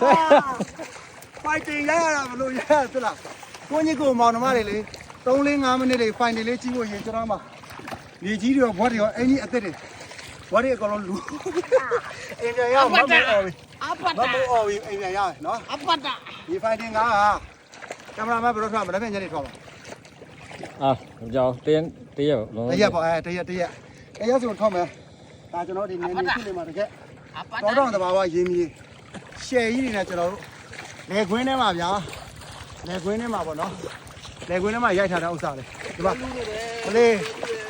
ဖိုင်တင်ရရတာဘလို့ရရသလားကိုကြီးကိုမောင်နှမတွေလေ3 4 5မိနစ်လေးဖိုင်တင်လေးကြီးဖို့ရင်ကျွန်တော်မှမြေကြီးတွေရောဘွက်တွေရောအင်းကြီးအသက်တွေဘွက်တွေအကုန်လုံးလူအိမ်ပြန်ရအောင်မဟုတ်အော်ပြီအပတ်မတာဟုတ်အော်ပြီအိမ်ပြန်ရမယ်နော်အပတ်တာဒီဖိုင်တင်ကကင်မရာမန်ဘယ်လိုထွက်မလဲပြန်ညနေထွက်ပါအာကြောက်တင်းတရက်လုံးတရက်ပေါ့အဲတရက်တရက်တရက်ဆိုထွက်မယ်ဒါကျွန်တော်ဒီနေနေရှိနေမှာတကယ်အပတ်တော်တာတော်တဘာဝရင်းကြီး ရှယ်ကြီးနေနဲ့ကျွန်တော်တို့လေခွင်းထဲမှာဗျာလေခွင်းထဲမှာပေါ့နော်လေခွင်းထဲမှာရိုက်ထားတဲ့ဥစ္စာလေဒီမှာဟိုလေ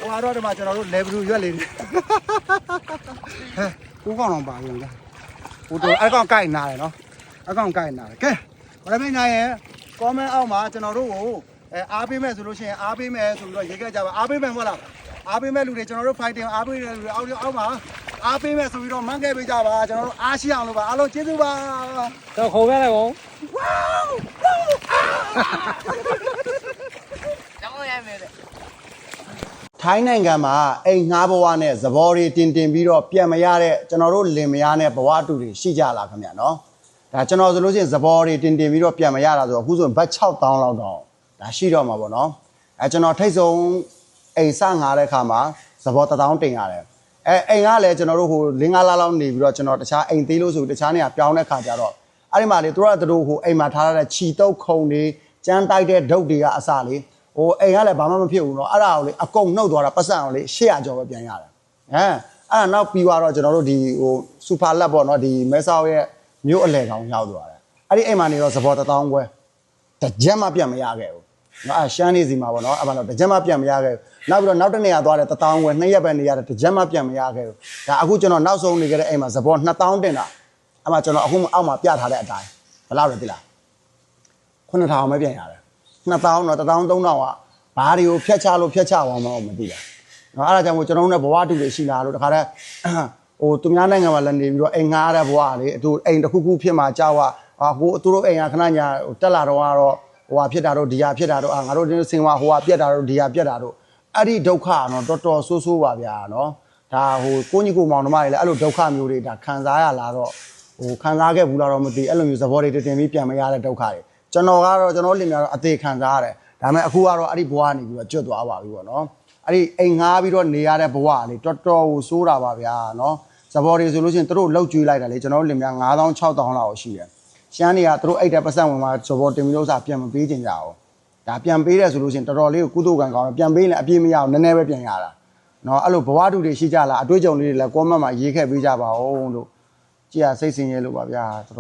ဟိုကတော့ဒီမှာကျွန်တော်တို့လေဘလူရွက်လေးတွေဟဲ့ကိုကောင်တော့ပါရင်လားဟိုတော့အကောင်ကိုက်နာတယ်နော်အကောင်ကိုက်နာတယ်ကဲဘာလဲမင်းညာရဲ့ comment အောက်မှာကျွန်တော်တို့ကိုအဲအားပေးမဲ့ဆိုလို့ရှိရင်အားပေးမဲ့ဆိုပြီးတော့ရေးခဲ့ကြပါအားပေးမဲ့မဟုတ်လား အားပေးမဲ့လူတွေကျွန်တော်တို့ fighting အားပေးတဲ့လူတွေအောက်အောက်မှာအားပေးမဲ့ဆိုပြီးတော့မှန်းခဲ့ပေးကြပါကျွန်တော်တို့အားရှိအောင်လို့ပါအားလုံးကျေးဇူးပါတော့ခုံရလိုက်ကောင်ကျောင်းရမယ်တဲ့ထိုင်းနိုင်ငံမှာအိမ်ငှားဘဝနဲ့သဘောတွေတင်တင်ပြီးတော့ပြန်မရတဲ့ကျွန်တော်တို့လင်မယားနဲ့ဘဝတူတွေရှိကြလားခင်ဗျာနော်ဒါကျွန်တော်ဆိုလို့ရှိရင်သဘောတွေတင်တင်ပြီးတော့ပြန်မရတာဆိုတော့အခုဆိုရင်ဘတ်6000လောက်တော့ဒါရှိတော့မှာပေါ့နော်အဲကျွန်တော်ထိတ်ဆုံး အိမ်စငှားတဲ့အခါမှာသဘော1000တင်ရတယ်အဲအိမ်ကလည်းကျွန်တော်တို့ဟိုလင်းကားလားလောက်နေပြီးတော့ကျွန်တော်တခြားအိမ်သေးလို့ဆိုပြီးတခြားနေရာပြောင်းတဲ့ခါကျတော့အဲ့ဒီမှာလေတို့ကတို့ဟိုအိမ်မှာထားရတဲ့ခြီတုပ်ခုံတွေကြမ်းတိုက်တဲ့ဒုတ်တွေကအစလေးဟိုအိမ်ကလည်းဘာမှမဖြစ်ဘူးเนาะအဲ့ဒါကိုလေအကုန်နှုတ်သွားတာပတ်စံအောင်လေ800ကျော်ပဲပြန်ရတယ်ဟမ်အဲ့ဒါနောက်ပြီးသွားတော့ကျွန်တော်တို့ဒီဟိုစူပါလက်ပေါ့เนาะဒီမဲဆောက်ရဲ့မြို့အလဲကောင်ရောက်သွားတယ်အဲ့ဒီအိမ်မှာနေတော့သဘော1000ခွဲတစ်ချက်မှပြန်မရခဲ့ဘူး ငါရှမ်းနေစီမှာပေါ့နော်အဲ့မှာတော့တကြက်မှပြန်မရခဲ့ဘူးနောက်ပြီးတော့နောက်တစ်နေရာသွားတယ်တထောင်ဝယ်နှစ်ရက်ပဲနေရတယ်တကြက်မှပြန်မရခဲ့ဘူးဒါအခုကျွန်တော်နောက်ဆုံးနေခဲ့တဲ့အိမ်မှာသဘော2000တင်တာအဲ့မှာကျွန်တော်အခုအောက်မှာပြထားတဲ့အတိုင်းဘယ်လောက်လဲသိလား9000ပဲပြန်ရတယ်2000တော့1000 3000ကဘာတွေကိုဖျက်ချလို့ဖျက်ချအောင်မမသိဘူးနော်အဲ့ဒါကြောင့်မို့ကျွန်တော်တို့ဘဝတူတွေရှိလာလို့တခါတည်းဟိုသူများနိုင်ငံမှာလည်းနေပြီးတော့အိမ်ငားရတဲ့ဘဝလေအတူအိမ်တစ်ခုခုဖြစ်မှာကြောက်อ่ะဟိုအတူတို့အိမ်ကခဏညာတက်လာတော့ကတော့ ဟိုဟာဖြစ်တာတော့ဒီဟာဖြစ်တာတော့အာငါတို့စင်ဝါဟိုဟာပြက်တာတော့ဒီဟာပြက်တာတော့အဲ့ဒီဒုက္ခနော်တော်တော်ဆိုးဆိုးပါဗျာနော်ဒါဟိုကိုညီကိုမောင်နှမတွေလည်းအဲ့လိုဒုက္ခမျိုးတွေဒါခံစားရလာတော့ဟိုခံစားခဲ့ဘူးလားတော့မသိအဲ့လိုမျိုးသဘောတွေတင်တင်ပြီးပြန်မရတဲ့ဒုက္ခတွေကျွန်တော်ကတော့ကျွန်တော်လင်မြာတော့အသေးခံစားရတယ်ဒါပေမဲ့အခုကတော့အဲ့ဒီဘဝနေပြီးတော့ကျွတ်သွားပါပြီပေါ့နော်အဲ့ဒီအိမ်ငှားပြီးတော့နေရတဲ့ဘဝလေးတော်တော်ကိုဆိုးတာပါဗျာနော်သဘောတွေဆိုလို့ရှိရင်တို့လှုပ်ကြွေးလိုက်တာလေကျွန်တော်လင်မြာ9000 6000လောက်ရှိတယ် ရှမ်းတွေကတို့အိတ်တဲ့ပတ်စံဝင်မှာသဘောတင်ပြီးလို့စားပြန်မပေးကြကြအောင်ဒါပြန်ပေးတယ်ဆိုလို့ရှိရင်တော်တော်လေးကိုကုသိုလ်ကံကောင်းတယ်ပြန်ပေးရင်အပြည့်မရအောင်နည်းနည်းပဲပြန်ရတာနော်အဲ့လိုဘဝတူတွေရှိကြလားအတွေ့အကြုံလေးတွေလည်း comment မှာရေးခဲ့ပေးကြပါဦးလို့ကြည်ရစိတ်ဆင်းရဲလို့ပါဗျာ